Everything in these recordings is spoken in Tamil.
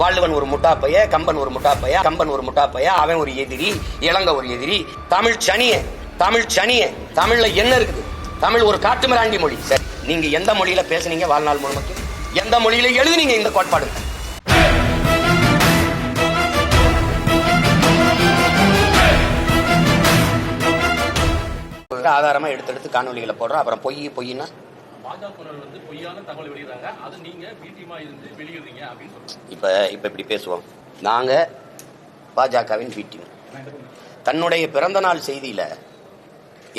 வாழ்வன் ஒரு முட்டாப்பைய கம்பன் ஒரு முட்டாப்பைய கம்பன் ஒரு முட்டாப்பைய அவன் ஒரு எதிரி இளங்க ஒரு எதிரி. தமிழ் சனிய தமிழ் சனிய தமிழ்ல என்ன இருக்குது? தமிழ் ஒரு காட்டுமிராண்டி மொழி. சரி நீங்க எந்த மொழியில பேசுனீங்க வாழ்நாள் முழுமைக்கு எந்த மொழியில எழுதுனீங்க இந்த கோட்பாடு ஆதாரமா எடுத்து எடுத்து காணொலிகளை போடுறோம். அப்புறம் பொய் பொய்னா பாஜகவினர் வந்து பொய்யான தகவல் வெளியிடுறாங்க. அது நீங்க பிடிமா இருந்து வெளியிடுறீங்க அப்படின்னு சொல்றாங்க. இப்ப இப்ப இப்படி பேசுவோம். நாங்க பாஜகவின் பி தன்னுடைய பிறந்த நாள் செய்தியில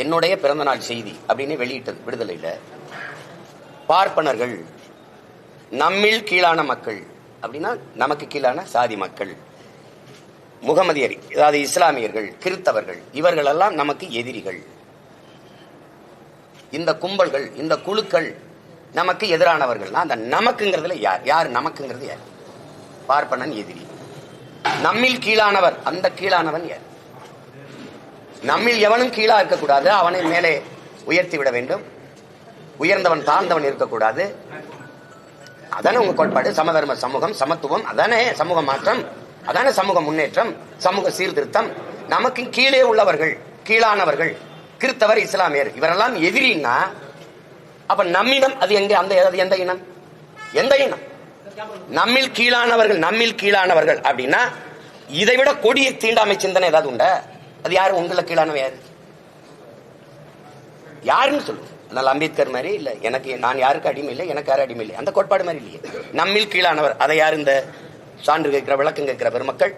என்னுடைய பிறந்த நாள் செய்தி அப்படின்னு வெளியிட்டது விடுதலையில பார்ப்பனர்கள் நம்மில் கீழான மக்கள் அப்படின்னா நமக்கு கீழான சாதி மக்கள் முகமதியர் அதாவது இஸ்லாமியர்கள் கிறித்தவர்கள் இவர்களெல்லாம் நமக்கு எதிரிகள். இந்த கும்பல்கள் இந்த குழுக்கள் நமக்கு எதிரானவர்கள். அந்த நமக்குங்கிறதுல யார்? யார் நமக்குங்கிறது யார்? பார்ப்பனன் எதிரி. நம்மில் கீழானவர் அந்த கீழானவன் யார்? நம்மில் எவனும் கீழா இருக்கக்கூடாது. அவனை மேலே உயர்த்தி விட வேண்டும். உயர்ந்தவன் தாழ்ந்தவன் இருக்கக்கூடாது. அதானே உங்க கோட்பாடு? சமதர்ம சமூகம் சமத்துவம். அதானே சமூக மாற்றம். அதானே சமூக முன்னேற்றம். சமூக சீர்திருத்தம். நமக்கு கீழே உள்ளவர்கள் கீழானவர்கள். கிறித்தவர் இஸ்லாமியர். இவரெல்லாம் எதிரின்னா அப்ப நம்மிடம் அது எங்க? அந்த எந்த இனம்? எந்த இனம்? நம்மில் கீழானவர்கள் நம்மில் கீழானவர்கள் அப்படின்னா இதை விட கொடிய தீண்டாமை சிந்தனை ஏதாவது உண்டா? அது யாரு? உங்களை கீழானவன் யாரு? யாருன்னு சொல்லு. அதனால அம்பேத்கர் மாதிரி இல்ல. எனக்கு நான் யாருக்கு அடிமை இல்லை எனக்கு யாரும் அடிமை இல்லை. அந்த கோட்பாடு மாதிரி இல்லையே. நம்மில் கீழானவர். அதை யார் இந்த சான்று கேட்கிற விளக்கம் கேட்கிற பெருமக்கள்?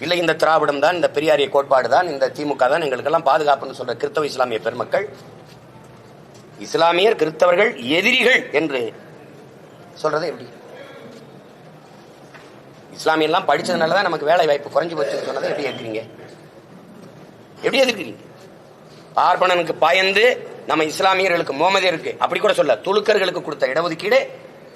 இல்லை இந்த திராவிடம் தான் இந்த பெரியாரிய கோட்பாடு தான் இந்த திமுக தான் எங்களுக்கெல்லாம் பாதுகாப்புன்னு சொல்ற கிறிஸ்தவ இஸ்லாமிய பெருமக்கள் இஸ்லாமியர் கிறிஸ்தவர்கள் எதிரிகள் என்று சொல்றது எப்படி? இஸ்லாமியெல்லாம் படிச்சதுனால தான் நமக்கு வேலை வாய்ப்பு குறைஞ்சு போச்சுன்னு சொன்னதை எப்படி எதிர்க்கிறீங்க எப்படி எதிர்க்கிறீங்க பார்ப்பனனுக்கு பயந்து நம்ம இஸ்லாமியர்களுக்கு மோமதே இருக்கு அப்படி கூட சொல்ல துலுக்கர்களுக்கு கொடுத்த இடஒதுக்கீடு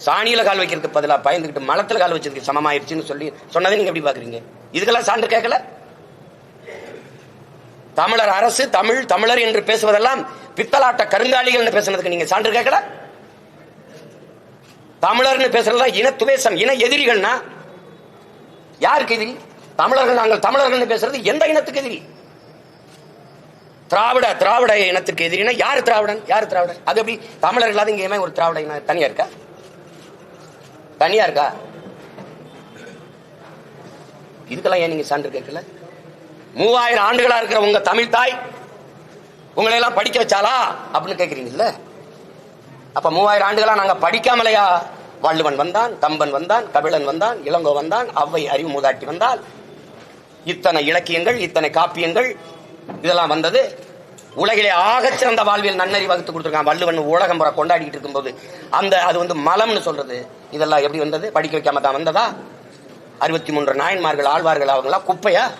சாணியில கால் வைக்கிறதுக்கு பதிலாக பயந்துகிட்டு மலத்துல கால் வச்சதுக்கு சமமாயிருச்சுன்னு சொல்லி சொன்னதை நீங்க எப்படி பாக்குறீங்க? இதுக்கெல்லாம் சான்று கேட்கல? தமிழர் அரசு தமிழ் தமிழர் என்று பேசுவதெல்லாம் பித்தலாட்ட கருங்காலிகள் பேசுனதுக்கு நீங்க சான்று கேட்கல? தமிழர்னு பேசுறதா இன இன எதிரிகள்னா யாருக்கு எதிரி? தமிழர்கள் நாங்கள் தமிழர்கள் பேசுறது எந்த இனத்துக்கு எதிரி? திராவிட திராவிட இனத்துக்கு எதிரினா யாரு திராவிடன்? யாரு திராவிடன்? அது எப்படி? தமிழர் இல்லாத இங்க ஒரு திராவிட இனம் தனியா இருக்கா? தனியா இருக்கா? இதுக்கெல்லாம் ஏன் நீங்க சான்று கேட்கல? மூவாயிரம் ஆண்டுகளா இருக்கிற உங்க தமிழ் தாய் உங்களை எல்லாம் படிக்க வச்சாலா அப்படின்னு கேக்குறீங்கல்ல அப்ப மூவாயிரம் ஆண்டுகளா நாங்க படிக்காமலையா? வள்ளுவன் வந்தான் கம்பன் வந்தான் கபிலன் வந்தான் இளங்கோ வந்தான் அவ்வை அறிவு மூதாட்டி வந்தால் இத்தனை இலக்கியங்கள் இத்தனை காப்பியங்கள் இதெல்லாம் வந்தது உலகிலே ஆகச் சிறந்த வாழ்வியல் நன்னறி வகுத்து கொடுத்துருக்கான். வள்ளுவன் உலகம் புற கொண்டாடிட்டு இருக்கும்போது அந்த அது வந்து மலம்னு சொல்றது. இதெல்லாம் எப்படி வந்தது? படிக்க வைக்காம தான் வந்ததா? அறுபத்தி மூன்று நாயன்மார்கள் ஆழ்வார்கள் அவங்களா? குப்பையா?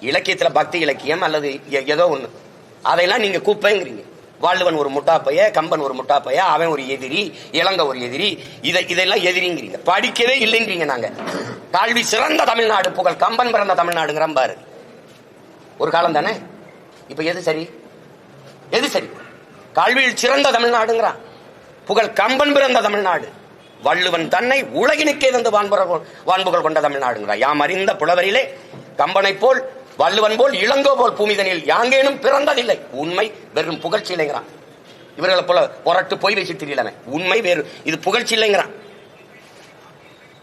இலக்கியத்துல பக்தி இலக்கியம் அல்லது ஏதோ ஒண்ணு. அதையெல்லாம் நீங்க குப்பைங்கிறீங்க. வள்ளுவன் ஒரு முட்டாப்பைய கம்பன் ஒரு முட்டாப்பைய அவன் ஒரு எதிரி இளங்க ஒரு எதிரி இதை இதெல்லாம் எதிரிங்கிறீங்க. படிக்கவே இல்லைங்கிறீங்க நாங்க. கல்வி சிறந்த தமிழ்நாடு புகழ். கம்பன் பிறந்த தமிழ்நாடுங்கிற பாரு. ஒரு காலம் தானே இப்ப எது சரி? எது சரி? கல்வியில் சிறந்த தமிழ்நாடுங்கிறான் புகழ் கம்பன் பிறந்த தமிழ்நாடு. வள்ளுவன் தன்னை உலகினுக்கே தந்து வான்புற- வான்புகழ் கொண்ட தமிழ்நாடுங்கிறான் யாம் அறிந்த புலவரிலே கம்பனை போல் வள்ளுவன் போல் இளங்கோ போல் பூமிதனில் யாங்கேனும் பிறந்ததில்லை. உண்மை வெறும் புகழ்ச்சி இல்லைங்கிறான் இவர்களை போல புரட்டு போய் வச்சு தெரியலமே. உண்மை வேறு. இது புகழ்ச்சி இல்லைங்கிறான்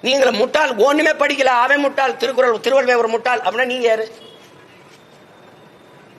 நீங்கள முட்டாள் ஒண்ணுமே படிக்கல. அவன் முட்டாள் திருக்குறள் திருவள்ளுவர் முட்டால் முட்டாள். அப்படின்னா நீங்க யாரு?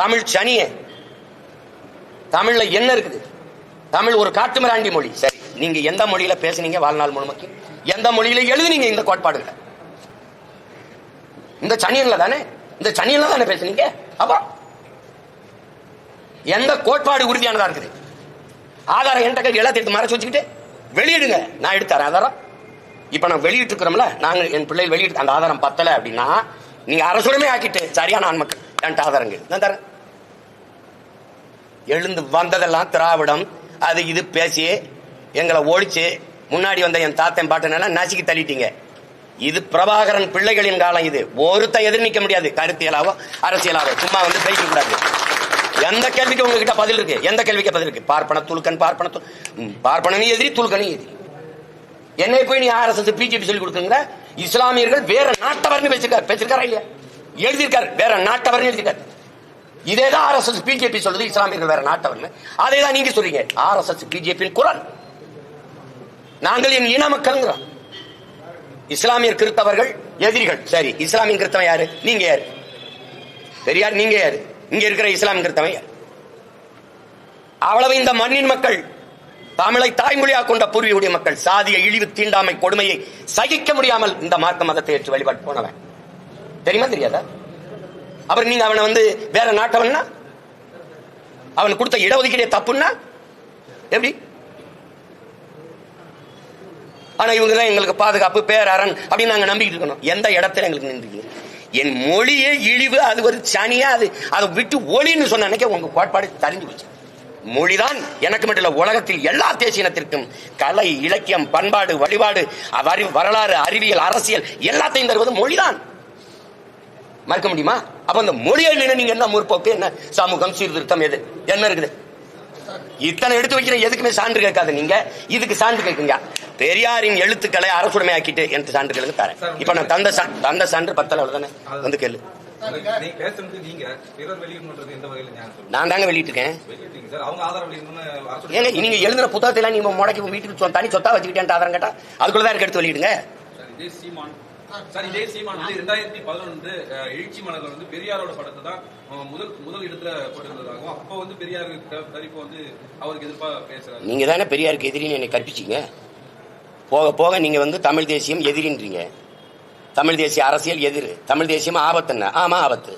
தமிழ் சனிய. தமிழ்ல என்ன இருக்குது? தமிழ் ஒரு காட்டுமிராண்டி மொழி. சரி நீங்க எந்த மொழியில பேசுனீங்க வாழ்நாள் முழுமைக்கு? எந்த மொழியில எழுதுனீங்க இந்த கோட்பாடுகளை? இந்த சனியன்ல தானே? இந்த சனியன்ல தானே பேசுனீங்க? அப்பா. எந்த கோட்பாடு உறுதியானதா இருக்குது? ஆதாரம் என்கிட்ட கையில் எல்லாத்தையும் எடுத்து மறைச்சு வச்சுக்கிட்டு வெளியிடுங்க. நான் எடுத்து தரேன். ஆதாரம் இப்ப நான் வெளியிட்டு இருக்கிறோம்ல நாங்க என் பிள்ளைகள் வெளியிட்டு அந்த ஆதாரம் பத்தல அப்படின்னா நீங்க அரசுடமே ஆக்கிட்டு சரியான ஆண்மக்கள் என்கிட்ட ஆதாரங்கள். நான் தரேன். எழுந்து வந்ததெல்லாம் திராவிடம். அது இது பேசி எங்களை ஒழிச்சு முன்னாடி வந்த என் தாத்தன் பாட்டனெல்லாம் நசுக்கி தள்ளிட்டீங்க. இது பிரபாகரன் பிள்ளைகளின் காலம் இது. ஒருத்த எதிர் நிக்க முடியாது. கருத்தியலாவோ அரசியலாவோ. சும்மா வந்து பேசிக்க கூடாது. எந்த கேள்விக்கு உங்ககிட்ட பதில் இருக்கு? எந்த கேள்விக்கு பதில் இருக்கு? பார்ப்பன துலுக்கன் பார்ப்பன து- எதிரி துலுக்கனும் எதிரி. என்னை போய் நீ ஆர்எஸ்எஸ் பிஜேபி சொல்லி கொடுக்குங்க இஸ்லாமியர்கள் வேற நாட்டவர்னு பேசிருக்காரு. பேசிருக்காரா இல்லையா? எழுதியிருக்காரு. வேற நாட்டவர்னு எழுதியிருக்காரு. இதேதான் ஆர்எஸ்எஸ் பிஜேபி சொல்றது இஸ்லாமியர்கள் வேற நாட்டவர்னு அதே தான் நீங்க சொல்றீங்க. ஆர்எஸ்எஸ் பிஜேபியின் குரல். நாங்கள் என் இன மக்கள்ங்கிறோம் இஸ்லாமியர் கிறித்தவர்கள் எதிரிகள். சரி இஸ்லாமிய கிறித்தவன் யாரு? நீங்க யாரு? பெரியார் நீங்க யாரு? இங்க இருக்கிற இஸ்லாமிய கிறித்தவன் யார்? அவ்வளவு இந்த மண்ணின் மக்கள் தமிழை தாய்மொழியாக கொண்ட பூர்வீகுடைய மக்கள் சாதிய இழிவு தீண்டாமை கொடுமையை சகிக்க முடியாமல் இந்த மார்க்க மதத்தை ஏற்று வழிபாட்டு போனவன். தெரியுமா தெரியாதா? அப்புறம் நீங்க அவனை வந்து வேற நாட்டவன்னா? அவன் கொடுத்த இடஒதுக்கீடே தப்புன்னா? எப்படி? ஆனா இவங்க தான் எங்களுக்கு பாதுகாப்பு பேரரண் அப்படின்னு நாங்க நம்பிக்கிட்டு இருக்கணும். எந்த இடத்துல எங்களுக்கு நின்று என் மொழியே இழிவு அது ஒரு சனியா அது அதை விட்டு ஒளின்னு சொன்ன அன்னைக்கே உங்க கோட்பாடு தெரிஞ்சு போச்சு. மொழிதான் எனக்கு மட்டும் இல்ல உலகத்தில் எல்லா தேசியத்திற்கும் கலை இலக்கியம் பண்பாடு வழிபாடு வரலாறு அறிவியல் அரசியல் எல்லாத்தையும் தருவது மொழிதான். மறுக்க முடியுமா? அப்ப அந்த மொழியை நின்று நீங்க என்ன முற்போக்கு? என்ன? சமூகம் சீர்திருத்தம் எது? என்ன இருக்குது? இத்தனை எடுத்து வைக்கிற எதுக்குமே சான்று கேட்காது நீங்க. இதுக்கு சான்று கேட்குங்க. பெரியாரின் எழுத்துக்களை அரசுடைமை ஆக்கிட்டு எனக்கு சான்றுகளுக்கு தரேன். இப்ப நான் தந்த தந்த சான்று பத்தல அவ்வளவுதானே? வந்து கேளு. நான் தாங்க வெளியிட்டிருக்கேன். ஏங்க நீங்க எழுதுன புத்தகத்தை நீங்க முடக்கி வீட்டுக்கு தனி சொத்தா வச்சுக்கிட்டேன் ஆதாரம் கேட்டா அதுக்குள்ளதான் எடுத்து வெளியிடுங்க. சார் இதே சீமான் வந்து ரெண்டாயிரத்தி பதினொன்று எழுச்சி மலர்ல வந்து பெரியாரோட படத்தை தான் முதல் முதல் இடத்துல போட்டிருந்ததாகவும் அப்போ வந்து பெரியார் தரிப்பு வந்து அவருக்கு எதிர்ப்பா பேசுறாரு. நீங்க தானே பெரியாருக்கு எதிரின்னு என்னை கற்பிச்சீங்க. போக போக நீங்க வந்து தமிழ் தேசியம் எதிரின்றீங்க. தமிழ் தேசிய அரசியல் எதிர். தமிழ் தேசியம் ஆபத்து என்ன? ஆமா ஆபத்து.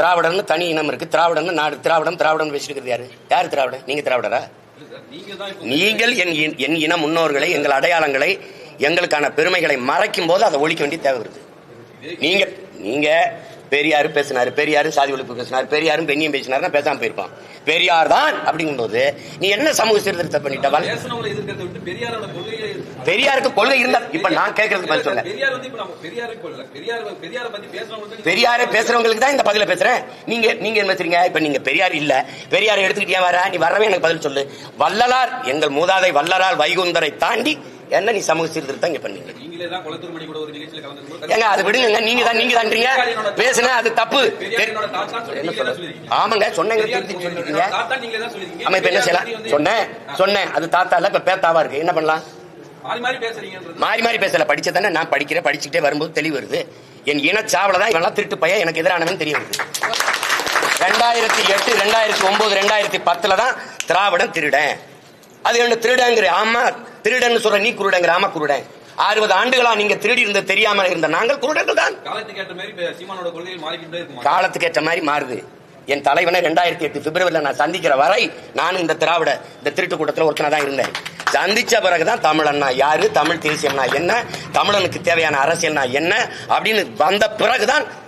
திராவிடன்னு தனி இனம் இருக்கு. திராவிடன்னு நாடு திராவிடம் திராவிடம் பேசிட்டு யாரு? யாரு திராவிடம் நீங்க திராவிடரா? நீங்கள் என் என் இன முன்னோர்களை எங்கள் அடையாளங்களை எங்களுக்கான பெருமைகளை மறைக்கும் போது அதை ஒழிக்க வேண்டிய தேவை வருது நீங்க நீங்க பெரியாரு பேசினாரு பெரியாரு சாதி ஒழிப்பு பேசினாரு பெரியாரும் பெண்ணியம் பேசினாருன்னா பேசாம போயிருப்பான். பெரியார் தான் அப்படிங்கும்போது நீ என்ன சமூக சீர்திருத்தம் பண்ணிட்ட வல்- பேசினவங்களை எதிர்க்கிறத விட்டு பெரியாரோட கொள்கையை பெரியாருக்கு கொள்கை இருந்தா இப்ப நான் கேட்கறதுக்கு பதில் சொல்ல பெரியார் பேசுறவங்களுக்கு தான் இந்த பதில பேசுறேன். நீங்க நீங்க என்ன பேசுறீங்க? இப்ப நீங்க பெரியார் இல்ல. பெரியாரை எடுத்துக்கிட்டியா வர நீ வரவே எனக்கு பதில் சொல்லு. வள்ளலார் எங்கள் மூதாதை வள்ளலார் வைகுந்தரை தாண்டி என்ன நீ சமூக சீர்திருத்தம் இங்க பண்ணீங்க? ஏங்க அது விடுங்க நீங்க தான் நீங்க தான்றீங்க பேசுன அது தப்பு. ஆமாங்க சொன்னேங்க திருத்தி ஆமா இப்ப என்ன செய்யலாம்? சொன்னேன் சொன்னேன். அது தாத்தா இல்ல இப்ப பேத்தாவா இருக்கு. என்ன பண்ணலாம்? மாறி மாறி பேசல. படிச்சதானே நான் படிக்கிறேன் படிச்சுக்கிட்டே வரும்போது தெளிவு வருது. என் இனச்சாவல தான் இவெல்லாம் திருட்டு பையன் எனக்கு எதிரானவன் தெரிய வருது. ரெண்டாயிரத்தி எட்டு ரெண்டாயிரத்தி ஒன்பது ரெண்டாயிரத்தி பத்துல தான் திராவிடம் திருடன். அது என்ன திருடங்கிற ஆமா திருடன்னு சொல்ற நீ குருடங்கிற ஆமா குருடன். அறுபது ஆண்டுகளா நீங்க திருடி இருந்த தெரியாம இருந்த நாங்கள் குருடர்கள் தான் ஏற்ற மாதிரி காலத்துக்கு ஏற்ற மாதிரி மாறுது. என் தலைவனை ரெண்டாயிரத்தி எட்டு பிப்ரவரியில் நான் சந்திக்கிற வரை நானும் இந்த திராவிட இந்த திருட்டு கூட்டத்தில் ஒருத்தனா தான் இருந்தேன். சந்திச்ச பிறகுதான் தமிழன்னா யாரு? தமிழ் தேசியம்னா என்ன? தமிழனுக்கு தேவையான அரசியல்னா என்ன? அப்படின்னு வந்த பிறகுதான்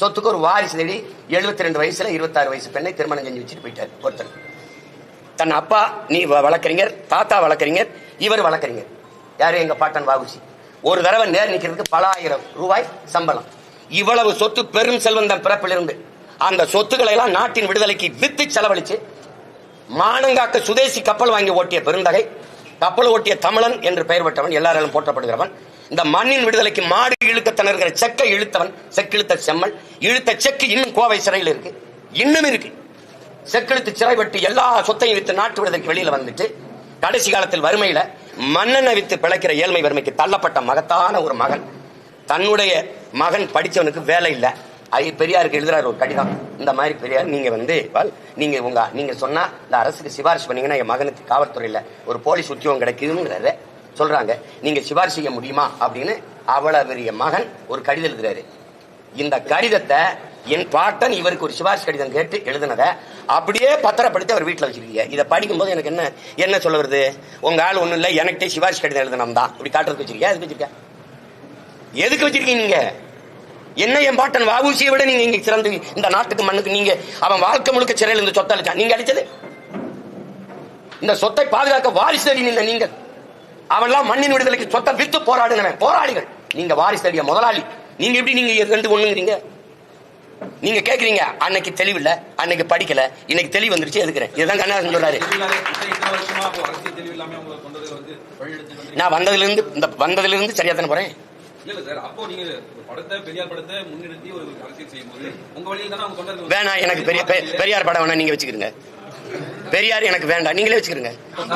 சொத்துக்கு ஒரு வாரிசு தேடி எழுபத்தி ரெண்டு வயசுல இருபத்தாறு வயசு பெண்ணை திருமணம் செஞ்சு வச்சுட்டு போயிட்டார் ஒருத்தர். தன் அப்பா நீ வ- தாத்தா வளர்க்குறீங்க இவர் வளர்க்குறீங்க யாரு? எங்க பாட்டன் வாகுசி ஒரு தடவை நேர் நிற்கிறதுக்கு பல ஆயிரம் ரூபாய் சம்பளம். இவ்வளவு சொத்து பெரும் செல்வந்தன் பிறப்பிலிருந்து. அந்த சொத்துக்களை எல்லாம் நாட்டின் விடுதலைக்கு வித்து செலவழிச்சு மானங்காக்க சுதேசி கப்பல் வாங்கி ஓட்டிய பெருந்தகை கப்பல் ஓட்டிய தமிழன் என்று பெயர் பெற்றவன் எல்லாராலும் போற்றப்படுகிறவன் இந்த மண்ணின் விடுதலைக்கு மாடு இழுக்க திணறுகிற செக்கை இழுத்தவன் செக்கிழுத்த செம்மல் இழுத்த செக்கு இன்னும் கோவை சிறையில் இருக்கு. இன்னும் இருக்கு. செக்கிழுத்து சிறை வெட்டு எல்லா சொத்தையும் வித்து நாட்டு விடுதலைக்கு வெளியில வந்துட்டு கடைசி காலத்தில் வறுமையில மண்ணெண்ணை வித்து பிழைக்கிற ஏழ்மை வறுமைக்கு தள்ளப்பட்ட மகத்தான ஒரு மகன். தன்னுடைய மகன் படிச்சவனுக்கு வேலை இல்லை. ஐ பெரியாருக்கு எழுதுறாரு ஒரு கடிதம். இந்த மாதிரி பெரியார் நீங்க வந்து நீங்க உங்க நீங்க சொன்னா இந்த அரசுக்கு சிபாரிசு பண்ணீங்கன்னா என் மகனுக்கு காவல்துறையில ஒரு போலீஸ் உத்தியோகம் கிடைக்குதுங்கிறத சொல்றாங்க நீங்க சிபாரிசு செய்ய முடியுமா? அப்படின்னு அவ்வளவு பெரிய மகன் ஒரு கடிதம் எழுதுறாரு. இந்த கடிதத்தை என் பாட்டன் இவருக்கு ஒரு சிபாரிசு கடிதம் கேட்டு எழுதினதை அப்படியே பத்திரப்படுத்தி அவர் வீட்டில் வச்சிருக்கீங்க. இதை படிக்கும்போது எனக்கு என்ன என்ன சொல்ல வருது? உங்க ஆள் ஒண்ணும் இல்லை எனக்கிட்டே சிபாரிசு கடிதம் எழுதினம் தான். இப்படி காட்டுறதுக்கு வச்சிருக்கியா? எதுக்கு வச்சிருக்கேன் எதுக்கு வச்சிருக்கீங்க நீங்க? என்ன என் பாட்டன் வாவூசியை விட நீங்க இங்க சிறந்து இந்த நாட்டுக்கு மண்ணுக்கு நீங்க அவன் வாழ்க்கை முழுக்க சிறையில் இருந்து சொத்தை அளிச்சான் நீங்க அடிச்சது இந்த சொத்தை பாதுகாக்க வாரிசு தேடி நீங்கள் அவன்லாம் மண்ணின் விடுதலைக்கு சொத்தை வித்து போராடினவன் போராளிகள் நீங்க வாரிசு தேடிய முதலாளி. நீங்க எப்படி நீங்க ரெண்டு ஒண்ணுங்கிறீங்க? நீங்க கேக்குறீங்க. அன்னைக்கு தெளிவில்ல. அன்னைக்கு படிக்கல. இன்னைக்கு தெளிவு வந்துருச்சு. எதுக்குறேன்? இதுதான் கண்ணாசன் சொல்றாரு. தெளிவு நான் வந்ததுல இருந்து இந்த வந்ததுல இருந்து சரியா தானே போறேன்? இல்ல இல்ல வேணாம் எனக்கு பெரிய பெரியார் படம் வேணா நீங்க வச்சுக்கிறீங்க பெரியார் எனக்கு வேண்டாம். நீங்களே வச்சுக்கிறீங்க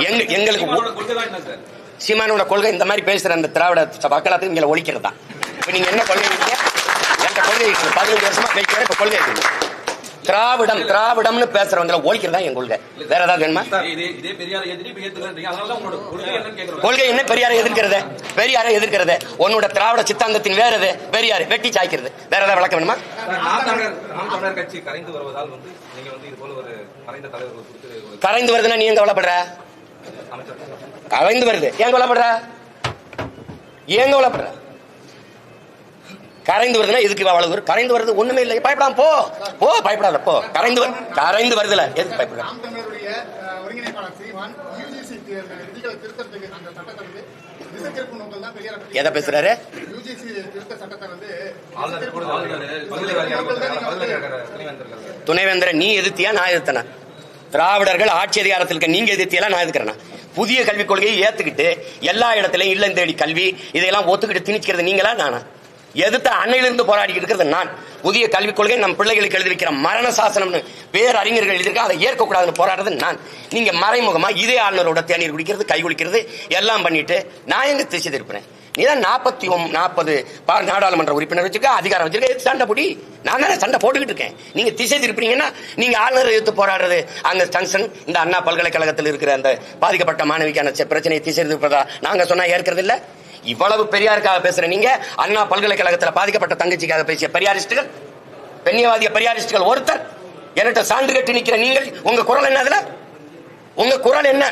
எங்க எங்களுக்கு சீமானோட கொள்கை இந்த மாதிரி பேசுற அந்த திராவிட மக்களாத்துக்கு இங்க ஒழிக்கிறது? தான் இப்ப நீங்க என்ன கொள்கை என்கிட்ட கொள்கை இருக்கு பதினஞ்சு வருஷமா பேசுறேன் இப்ப கொள்கை திராவிடம் திராவிடம்னு பேசுறவங்களை ஒழிக்கிறது என் கொள்கை. வேற ஏதாவது வேணுமா? கொள்கை என்ன பெரியாரை எதிர்க்கிறது? பெரியாரை எதிர்க்கிறது. உன்னோட திராவிட சித்தாந்தத்தின் வேற எது? பெரியார் வெட்டி சாய்க்கிறது. வேற ஏதாவது விளக்கம் வேணுமா? கரைந்து வருதுன்னா நீ ஏன் கவலைப்படுற கரைந்து வருது. ஏன் கவலைப்படுற? ஏன் கவலைப்படுற? கரைந்து வருதுன்னா இதுக்கு அவ்வளவு தூரம்? கரைந்து வருது ஒண்ணுமே இல்லை. பயப்படாம போ. போ பயப்படாத போ. கரைந்து வரு- கரைந்து வருதுல. எதுக்கு பயப்படுற? எதை பேசுறாரு? துணைவேந்தரை நீ எதிர்த்தியா நான் எதிர்த்தனா? திராவிடர்கள் ஆட்சி அதிகாரத்தில் இருக்க நீங்க எதிர்த்தியெல்லாம் நான் எதிர்க்கிறேனா? புதிய கல்விக் கொள்கையை ஏத்துக்கிட்டு எல்லா இடத்துலயும் இல்லம் தேடி கல்வி இதையெல்லாம் ஒத்துக்கிட்டு திணிக்கிறது நீங்களா? நானா? எதிர்த்த அன்னையிலிருந்து போராடிக்கிட்டு இருக்கிறது நான். புதிய கல்விக் கொள்கை நம் பிள்ளைகளுக்கு எழுதி வைக்கிற மரண சாசனம்னு பேரறிஞர்கள் எழுதியிருக்கா அதை ஏற்கக்கூடாதுன்னு போராடுறது நான். நீங்க மறைமுகமா இதே ஆளுநரோட தேநீர் குடிக்கிறது கை குளிக்கிறது எல்லாம் பண்ணிட்டு நான் எங்க திசை திருப்பினேன் நீ தான் நாற்பத்தி நாற்பது நாடாளுமன்ற உறுப்பினர் வச்சிருக்க அதிகாரம் வச்சிருக்க சண்டை போடி? நான் தானே சண்டை போட்டுக்கிட்டு இருக்கேன். நீங்க திசை திருப்பினீங்கன்னா நீங்க ஆளுநர் எதிர்த்து போராடுறது. அங்க ஜங்ஷன் இந்த அண்ணா பல்கலைக்கழகத்தில் இருக்கிற அந்த பாதிக்கப்பட்ட மாணவிக்கான பிரச்சனையை திசை திருப்பதா நாங்க சொன்னா ஏற்கிறது இல்ல? இவ்வளவு பெரியாருக்காக பேசுற நீங்க அண்ணா பல்கலைக்கழகத்தில் பாதிக்கப்பட்ட தங்கச்சிக்காக பேசிய பெரியாரிஸ்டுகள் பெண்ணியவாதிய பெரியாரிஸ்டுகள் ஒருத்தர் என்கிட்ட சான்று கட்டி நிக்கிற நீங்கள் உங்க குரல் என்ன அதுல? உங்க குரல் என்ன?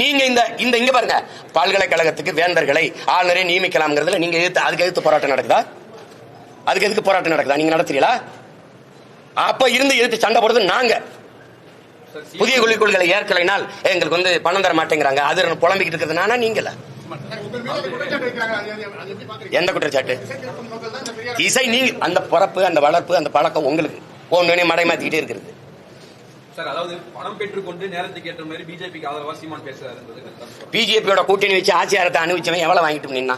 நீங்க இந்த இந்த இங்க பாருங்க. பல்கலைக்கழகத்துக்கு வேந்தர்களை ஆளுநரை நியமிக்கலாம்ங்கிறதுல நீங்க எதிர்த்து அதுக்கு எதிர்த்து போராட்டம் நடக்குதா? அதுக்கு எதுக்கு போராட்டம் நடக்குதா? நீங்க நடத்துறீங்களா? அப்ப இருந்து எதிர்த்து சண்டை போடுறது நாங்க. புதிய கொள்கை கொள்கைகளை ஏற்கலைனால் எங்களுக்கு வந்து பணம் தர மாட்டேங்கிறாங்க. அது புலம்பிக்கிட்டு இருக்கிறதுனால நீங்கள? எந்த குற்றச்சாட்டு? இசை நீங்க அந்த பிறப்பு அந்த வளர்ப்பு அந்த பழக்கம் உங்களுக்கு ஒன்று மடை மாத்திக்கிட்டே இருக்கிறது. சார் அதாவது பணம் பெற்றுக்கொண்டு நேரத்துக்கு ஏற்ற மாதிரி பிஜேபிக்கு ஆதரவா சீமான் பேசுறாருன்றது பிஜேபியோட கூட்டணி வச்சு ஆட்சியாரத்தை அனுபவிச்சவன் எவ்வளவு வாங்கிட்டு நின்னா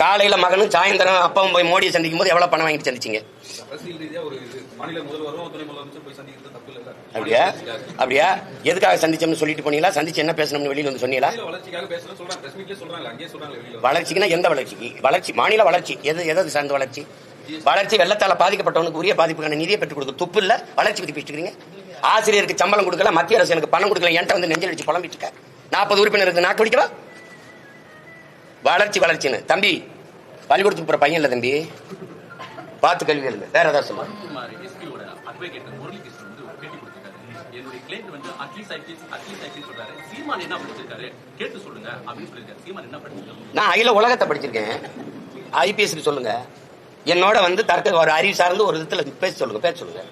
காலையில மகனும் சாயந்தரம் அப்பாவும் போய் மோடியை சந்திக்கும் போது எவ்வளவு பணம் வாங்கிட்டு சந்திச்சீங்க? அப்படியா? அப்படியா? எதுக்காக சந்திச்சோம்னு சொல்லிட்டு போனீங்களா? சந்திச்சு என்ன பேசணும்னு வெளியில வந்து சொன்னீங்களா? வளர்ச்சிக்குன்னா எந்த வளர்ச்சிக்கு? வளர்ச்சி மாநில வளர்ச்சி. எது எது சார்ந்த வளர்ச்சி? வளர்ச்சி வெள்ளத்தால பாதிக்கப்பட்டவனுக்கு உரிய பாதிப்புக்கான நிதியை பெற்றுக் கொடுக்க துப்பு இல்ல வளர்ச்சி பத்தி பேசிக்கிறீங்க. ஆசிரியருக்கு சம்பளம் கொடுக்கல மத்திய அரசு எனக்கு பணம் கொடுக்கல என்கிட்ட வந்து நெஞ்சல் வச்சு புலம்பிட்டு இருக்க நாற்பது உறுப்பினருக்கு நாக்கு பிடிக்கவா வளர்ச்சி வளர்ச்சின்னு. தம்பி பள்ளிக்கூடத்துக்கு போற பையன் இல்ல தம்பி. பார்த்து கல்வி எழுது வேற ஏதாவது சொல்லுங்க. குமார் எஸ்பியோட அட்வொகேட் முரளிகிருஷ்ணன் வந்து ஒரு பேட்டி கொடுத்திருக்காரு. என்னுடைய கிளைண்ட் வந்து அட்லீஸ்ட் ஐபிஎஸ் அட்லீஸ்ட் ஐபிஎஸ் சொல்றாரு. சீமான் என்ன படிச்சிருக்காரு? கேட்டு சொல்லுங்க அப்படின்னு சொல்லியிருக்காரு. சீமான் என்ன படிச்சிருக்காரு? நான் அகில உலகத்தை படிச்சிருக்கேன். ஐபிஎஸ்க்கு சொல்லுங்க. என்னோட வந்து தர்க்க ஒரு அறிவு சார்ந்து ஒரு விதத்துல பேச சொல்லுங்க பேச சொல்லுங்க.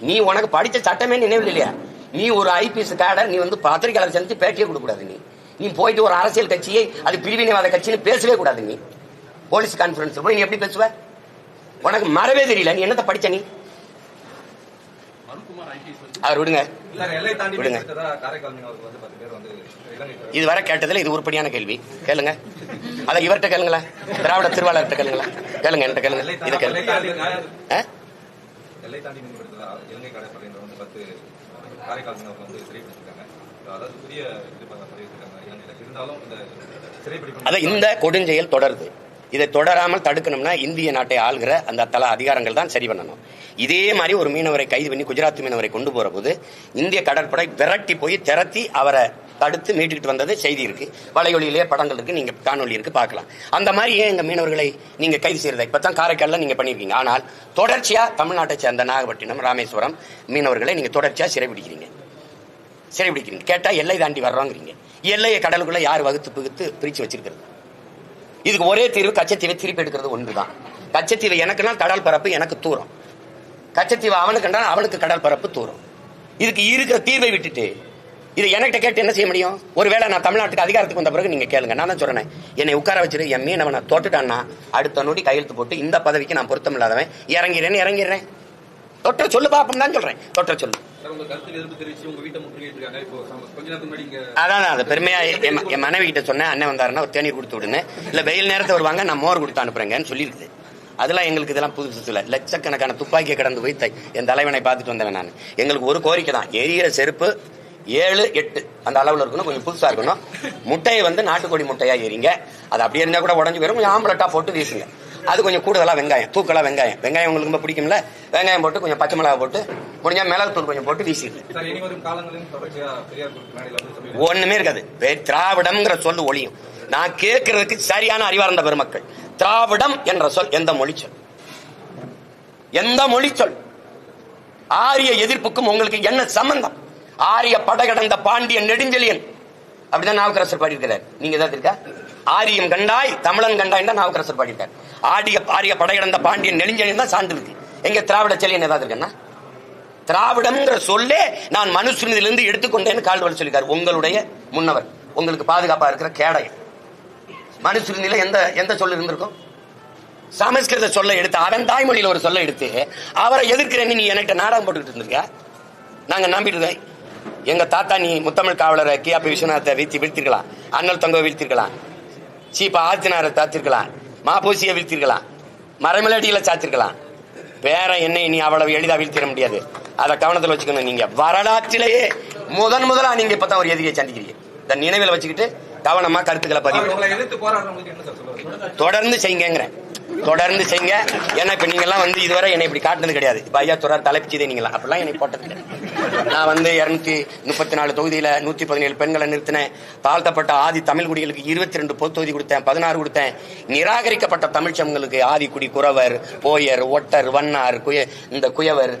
நீ உனக்கு படிச்ச சட்டமே நினைவில் இல்லையா? நீ ஒரு ஐபிஎஸ் கேடர் நீ வந்து பத்திரிகையாளர் சந்திச்சு பேட்டியே கொடுக்க கூடாது நீ. நீ போயிட்டு ஒரு அரசியல் கட்சியை அது பிரிவினைவாத கட்சின்னு பேசவே கூடாது நீ. போலீஸ் கான்ஃபரன்ஸ் போய் நீ எப்படி பேசுவ? உனக்கு மறவே தெரியல. நீ என்னத்த படிச்ச நீ? அவர் விடுங்க. விடுங்க. இதுவரை கேட்டதுல இது உருப்படியான கேள்வி. கேளுங்க. அத இவர்கிட்ட கேளுங்களேன். திராவிட திருவாளர்கிட்ட கேளுங்களேன். கேளுங்க என்கிட்ட கேளுங்க. இதை கேளுங்க அத இந்த கொடுஞ்செயல் தொடருது. இதை தொடராமல் தடுக்கணும்னா இந்திய நாட்டை ஆள்கிற அந்த தல அதிகாரங்கள் தான் சரி பண்ணணும். இதே மாதிரி ஒரு மீனவரை கைது பண்ணி குஜராத் மீனவரை கொண்டு போற போது இந்திய கடற்படை விரட்டி போய் திரட்டி அவரை தடுத்து மீட்டுக்கிட்டு வந்தது செய்தி இருக்கு. வலையொலியிலே படங்கள் இருக்கு. நீங்க காணொலி இருக்கு. பார்க்கலாம். அந்த மாதிரி ஏன் எங்க மீனவர்களை நீங்க கைது செய்யறதை? இப்பதான் காரைக்கால்ல நீங்க பண்ணிருக்கீங்க ஆனால் தொடர்ச்சியா தமிழ்நாட்டை சேர்ந்த நாகப்பட்டினம் ராமேஸ்வரம் மீனவர்களை நீங்க தொடர்ச்சியா சிறைபிடிக்கிறீங்க சிறைபிடிக்கிறீங்க கேட்டா எல்லை தாண்டி வர்றோங்கிறீங்க. எல்லையை கடலுக்குள்ள யார் வகுத்து புகுத்து பிரிச்சு வச்சிருக்கிறது? இதுக்கு ஒரே தீர்வு கச்சத்தீவை திருப்பி எடுக்கிறது ஒன்றுதான். கச்சத்தீவை எனக்குன்னா கடல் பரப்பு எனக்கு தூரம். கச்சத்தீவை அவனுக்குண்டா அவனுக்கு கடல் பரப்பு தூரம். இதுக்கு இருக்கிற தீர்வை விட்டுட்டு இதை என்கிட்ட கேட்டு என்ன செய்ய முடியும்? ஒருவேளை நான் தமிழ்நாட்டுக்கு அதிகாரத்துக்கு வந்த பிறகு நீங்க கேளுங்க. நான் தான் சொல்றேன். என்னை உட்கார வச்சிரு என் மீனவனை தோட்டுட்டான்னா அடுத்த நொடி கையெழுத்து போட்டு இந்த பதவிக்கு நான் பொருத்தம் இல்லாதவன் இறங்கிறேன்னு இறங்கிடுறேன். தொற்ற சொல்லு பாப்போம் தான் சொல்றேன். தொற்ற சொல்லு. சார் உங்க கருத்து எதிர்ப்பு அதான் அது பெருமையா என் என் மனைவி கிட்ட சொன்னேன் அண்ணன் வந்தாருன்னா ஒரு தேநீர் கொடுத்து விடுன்னு. இல்ல வெயில் நேரத்தை வருவாங்க நான் மோர் கொடுத்து அனுப்புறேங்கன்னு சொல்லியிருக்குது அதெல்லாம் எங்களுக்கு இதெல்லாம் புதுசு இல்லை. லட்சக்கணக்கான துப்பாக்கியை கடந்து போய் என் தலைவனை பார்த்துட்டு வந்தேன் நான். எங்களுக்கு ஒரு கோரிக்கை தான். எரியிற செருப்பு ஏழு எட்டு அந்த அளவில் இருக்கணும் கொஞ்சம் புதுசாக இருக்கணும். முட்டையை வந்து நாட்டுக்கோழி முட்டையாக எரிங்க. அது அப்படியே இருந்தால் கூட உடஞ்சி போயிடும் கொஞ்சம் ஆம்பளட்டா போட்டு வீசுங்க. அது கொஞ்சம் கூடுதலா வெங்காயம் தூக்கலா வெங்காயம். வெங்காயம் உங்களுக்கு ரொம்ப பிடிக்கும்ல? வெங்காயம் போட்டு கொஞ்சம் பச்சை மிளகா போட்டு முடிஞ்சா மிளகுத்தூள் கொஞ்சம் போட்டு சொல்லி ஒண்ணுமே இருக்காது. திராவிடம்ங்கிற சொல் ஒளியும். நான் கேட்கறதுக்கு சரியான அறிவார்ந்த பெருமக்கள். திராவிடம் என்ற சொல் எந்த மொழி சொல்? எந்த மொழி சொல்? ஆரிய எதிர்ப்புக்கும் உங்களுக்கு என்ன சம்பந்தம்? ஆரிய படகடந்த பாண்டியன் நெடுஞ்செழியன். அப்படிதான் நாவுக்கரசர் பாடியிருக்கிறார். நீங்க ஏதாவது இருக்கா? ஆரியம் கண்டாய் தமிழன் கண்டாய் தான் நாவுக்கரசர் பாடியிருக்கார். ஆடிய ஆரிய படகடந்த பாண்டியன் நெளிஞ்சலின் தான் சான்று இருக்கு எங்க திராவிட செழியன் ஏதாவது இருக்குன்னா திராவிடம்ங்கிற சொல்லே நான் மனுஸ்மிருதியிலிருந்து எடுத்துக்கொண்டேன்னு கால்வல் சொல்லியிருக்காரு. உங்களுடைய முன்னவர் உங்களுக்கு பாதுகாப்பா இருக்கிற கேடயம் மனுஸ்மிருதியில எந்த எந்த சொல் இருந்திருக்கும்? சமஸ்கிருத சொல்ல எடுத்து அவன் தாய்மொழியில் ஒரு சொல்ல எடுத்து அவரை எதிர்க்கிறேன்னு நீ என்கிட்ட நாடகம் போட்டுக்கிட்டு இருந்திருக்க நாங்க நம்பிட்டு எங்க தாத்தா நீ முத்தமிழ் காவலரை கியாபி விஸ்வநாத்தை வீழ்த்தி வீழ்த்திருக்கலாம். அண்ணல் தங்க வீழ்த்திருக்கலாம். சீப்பா ஆத்தினாரை தாத்திருக்கலாம். மாப்பூசியை வீழ்த்திருக்கலாம். மரமலடியில சாத்திருக்கலாம். வேற என்னை நீ அவ்வளவு எளிதா வீழ்த்திட முடியாது. அதை கவனத்துல வச்சுக்கணும் நீங்க. வரலாற்றிலேயே முதன் முதலா நீங்க இப்பதான் ஒரு எதிரியை சந்திக்கிறீங்க. இந்த நினைவில் வச்சுக்கிட்டு கவனமா கருத்துக்களை பதிவு தொடர்ந்து செய்யுங்கிறேன் தொடர்ந்து செய்யுங்க. ஏன்னா இப்ப நீங்க எல்லாம் வந்து இதுவரை என்னை இப்படி காட்டுனது கிடையாது. இப்ப ஐயா துறார் தலைப்பு செய்தே நீங்களா அப்படிலாம் என்னை போட்டது கிடையாது. நான் வந்து இருநூத்தி முப்பத்தி நாலு தொகுதியில நூத்தி பதினேழு பெண்களை நிறுத்தினேன். தாழ்த்தப்பட்ட ஆதி தமிழ் குடிகளுக்கு இருபத்தி ரெண்டு பொது தொகுதி கொடுத்தேன் பதினாறு கொடுத்தேன். நிராகரிக்கப்பட்ட தமிழ் சமங்களுக்கு ஆதிக்குடி குறவர் போயர் ஒட்டர் வண்ணார் குய இந்த குயவர்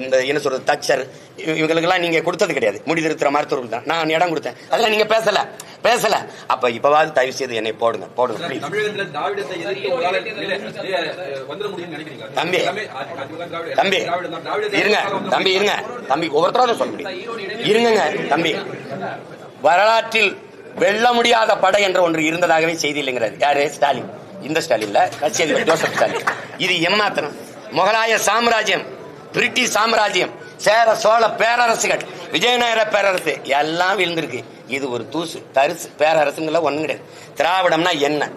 இந்த என்ன சொல்றது தச்சர் இவ- இவங்களுக்கெல்லாம் நீங்க கொடுத்தது கிடையாது. முடி திருத்துற மருத்துவர்கள் தான். நான் இடம் கொடுத்தேன். அதெல்லாம் நீங்க பேசல. பேசல. அப்ப இப்பவாவது தயவு செய்து என்னை போடுங்க போடுங்க தம்பி. தம்பி. இருங்க தம்பி இருங்க. தம்பி ஒவ்வொருத்தரும் சொல்ல முடியும். இருங்கங்க தம்பி. வரலாற்றில் வெல்ல முடியாத படை என்ற ஒன்று இருந்ததாகவே செய்தி இல்லைங்கிறாரு. யாரு? ஸ்டாலின். இந்த ஸ்டாலின்ல கட்சி அதிபர் ஜோசப் ஸ்டாலின். இது எம்மாத்திரம் முகலாய சாம்ராஜ்யம் பிரிட்டிஷ் சாம்ராஜ்யம் சேர சோழ பேரரசுகள் விஜயநகர பேரரசு எல்லாம் விழுந்திருக்கு. இது ஒரு தூசு தரிசு பேரரசுங்கள ஒண்ணு கிடையாது. திராவிடம்னா என்ன?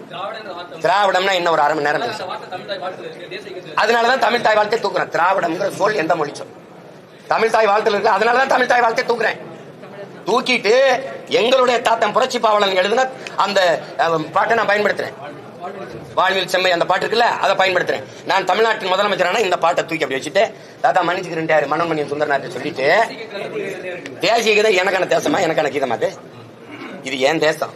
திராவிடம்னா என்ன ஒரு அரை மணி நேரம் அதனாலதான் தமிழ் தாய் வாழ்க்கை தூக்குறேன். திராவிடம்ங்கிற சொல் எந்த மொழி சொல்? தமிழ் தாய் வாழ்த்துல இருக்கு. அதனாலதான் தமிழ் தாய் வாழ்க்கை தூக்குறேன். தூக்கிட்டு எங்களுடைய தாத்தன் புரட்சி பாவலன் எழுதுனா அந்த பாட்டை நான் பயன்படுத்துறேன். வாழ்வில் செம்மை அந்த பாட்டு இருக்குல்ல அதை பயன்படுத்துறேன். நான் தமிழ்நாட்டின் முதலமைச்சரான இந்த பாட்டை தூக்கி அப்படி வச்சுட்டு தாத்தா மன்னிச்சுக்கிறேன் மனோன்மணியன் சுந்தரநாத்தை சொல்லிட்டு தேசிய கீதம் எனக்கான தேசமா எனக்கான கீதமா அது? இது என் தேசம்.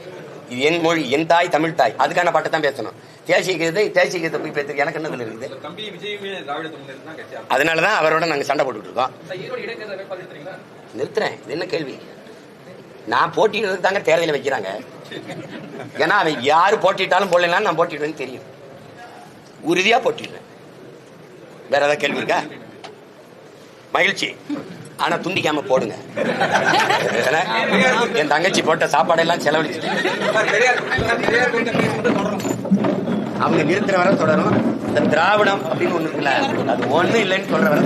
இது என் மொழி என் தாய் தமிழ் தாய். அதுக்கான பாட்டை தான் பேசணும். தேசிய கீதத்தை தேசிய கீதத்தை போய் பேசுறது எனக்கு என்ன இருக்குது? தான் அதனாலதான் அவரோட நாங்க சண்டை போட்டுட்டு இருக்கோம். நிறுத்துறேன். இது என்ன கேள்வி? நான் போட்டியிடுறதுக்கு தாங்க தேர்தலில் வைக்கிறாங்க. ஏன்னா அவன் யாரு போட்டிட்டாலும் போடலாம் நான் போட்டிடுவேன்னு தெரியும். உறுதியா போட்டிடுறேன் வேற ஏதாவது கேள்வி இருக்கா? மகிழ்ச்சி. ஆனா துண்டிக்காம போடுங்க. ஏன்னா, என் தங்கச்சி போட்ட சாப்பாடெல்லாம் செலவழிச்சிட்டு. அவங்க நிறுத்தின வர தொடரும். இந்த திராவிடம் அப்படின்னு ஒண்ணு இருக்குல்ல அது ஒண்ணு இல்லைன்னு சொல்ற வர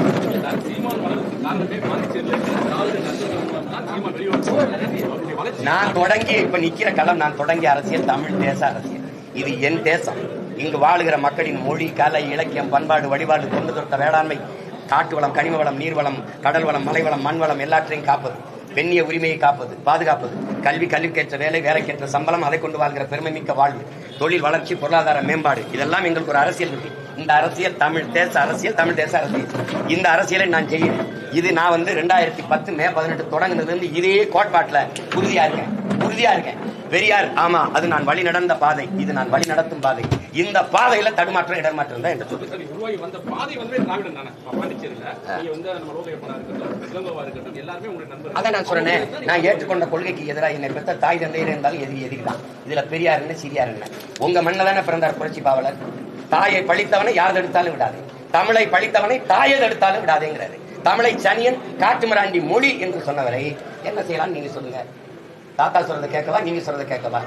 நான் தொடங்கி இப்ப நிக்கிற களம் நான் தொடங்கிய அரசியல் தமிழ் தேச அரசியல். இது என் தேசம். இங்கு வாழுகிற மக்களின் மொழி கலை இலக்கியம் பண்பாடு வழிபாடு தொண்டு தொட்ட வேளாண்மை காட்டு வளம் கனிம வளம் நீர்வளம் கடல் வளம் மலைவளம் மண் வளம் எல்லாற்றையும் காப்பது. பெண்ணிய உரிமையை காப்பது பாதுகாப்பது. கல்வி கல்விக்கேற்ற வேலை வேலைக்கேற்ற சம்பளம் அதை கொண்டு வாழ்கிற பெருமை மிக்க வாழ்வு. தொழில் வளர்ச்சி பொருளாதார மேம்பாடு இதெல்லாம் எங்களுக்கு ஒரு அரசியல் இருக்கு இந்த அரசியல் தமிழ் தேச அரசியல் தமிழ் தேச அரசியல். இந்த அரசியலை நான் செய்கிறேன் இது நான் வந்து ரெண்டாயிரத்தி பத்து மே பதினெட்டு தொடங்குனதுல இருந்து இதே கோட்பாட்டுல உறுதியா இருக்கேன். உறுதியா இருக்கேன். பெரியார் ஆமா அது நான் வழி நடந்த பாதை. இது நான் வழி நடத்தும் பாதை. இந்த பாதையில தடுமாற்றம் இடமாற்றம் தான் என்று சொல்லுது சரி உருவாகி வந்த பாதை வந்து திராவிடம் தானே? பாண்டிச்சேரியில அதான் நான் சொன்னேன் நான் ஏற்றுக்கொண்ட கொள்கைக்கு எதிராக என்னை பெற்ற தாய் தந்தையர் இருந்தாலும் எதிரி எதிரி தான். இதுல பெரியார் என்ன சிறியார் என்ன? உங்க மண்ணில் தானே பிறந்தார் புரட்சி பாவலர். தாயை பழித்தவனை யார் தடுத்தாலும் விடாது. தமிழை பழித்தவனை தாயை தடுத்தாலும் விடாதேங்கிறாரு. தமிழை சனியன் காட்டுமிராண்டி மொழி என்று சொன்னவரை என்ன செய்யலாம்? நீங்க சொல்லுங்க. தாத்தா சொல்றதை கேட்கவா? நீங்க சொல்றதை கேட்கவா?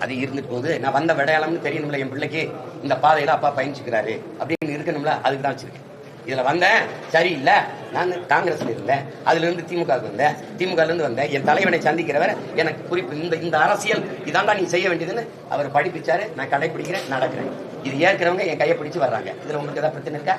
அது இருந்துட்டு போது நான் வந்த விடையாளம்னு தெரியணும்ல என் பிள்ளைக்கு. இந்த பாதையில அப்பா பயணிச்சுக்கிறாரு. அப்படின்னு இருக்கணும்ல. அதுக்கு தான் வச்சிருக்கேன். இதுல வந்தேன் சரியில்லை. நான் காங்கிரஸ்ல இருந்தேன். அதுல இருந்து திமுக வந்தேன். திமுக இருந்து வந்தேன். என் தலைவனை சந்திக்கிறவர் எனக்கு குறிப்பு. இந்த இந்த அரசியல் இதாண்டா நீ செய்ய வேண்டியதுன்னு அவர் படிப்பிச்சாரு. நான் கடைபிடிக்கிறேன் நடக்கிறேன். இது ஏற்கிறவங்க என் கையை பிடிச்சு வர்றாங்க. இதுல உங்களுக்கு ஏதாவது பிரச்சனை இருக்கா?